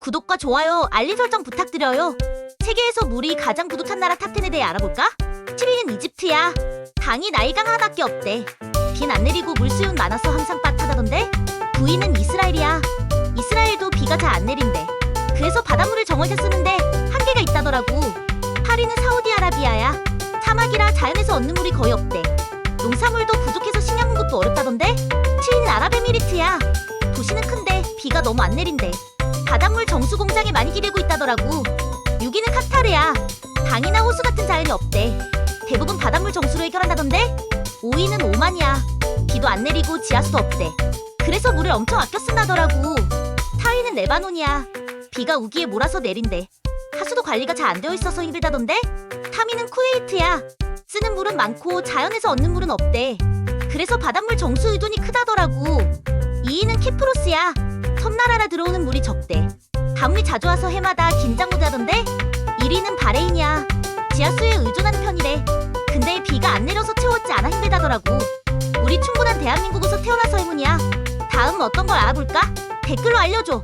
구독과 좋아요, 알림 설정 부탁드려요. 세계에서 물이 가장 부족한 나라 탑10에 대해 알아볼까? 7위는 이집트야. 당이 나이강 하나밖에 없대. 비는 안 내리고 물수용 많아서 항상 빠타다던데? 9위는 이스라엘이야. 이스라엘도 비가 잘 안 내린대. 그래서 바닷물을 정월에 쓰는데 한계가 있다더라고. 8위는 사우디아라비아야. 사막이라 자연에서 얻는 물이 거의 없대. 농사물도 부족해서 식량 공급도 어렵다던데? 7위는 아랍에미리트야. 도시는 큰데 비가 너무 안 내린대. 바닷물 정수 공장에 많이 기대고 있다더라고. 6위는 카타르야. 강이나 호수 같은 자연이 없대. 대부분 바닷물 정수로 해결한다던데? 5위는 오만이야. 비도 안 내리고 지하수도 없대. 그래서 물을 엄청 아껴 쓴다더라고. 4위는 레바논이야. 비가 우기에 몰아서 내린대. 하수도 관리가 잘 안 되어 있어서 힘들다던데? 3위는 쿠웨이트야. 쓰는 물은 많고 자연에서 얻는 물은 없대. 그래서 바닷물 정수 의존이 크다더라고. 2위는 키프로스야. 섬나라라 들어오는 물이 적대. 가물이 자주 와서 해마다 긴장 모드하던데? 1위는 바레인이야. 지하수에 의존하는 편이래. 근데 비가 안 내려서 채웠지 않아 힘들다더라고. 우리 충분한 대한민국에서 태어나서 행운이야. 다음 어떤 걸 알아볼까? 댓글로 알려줘.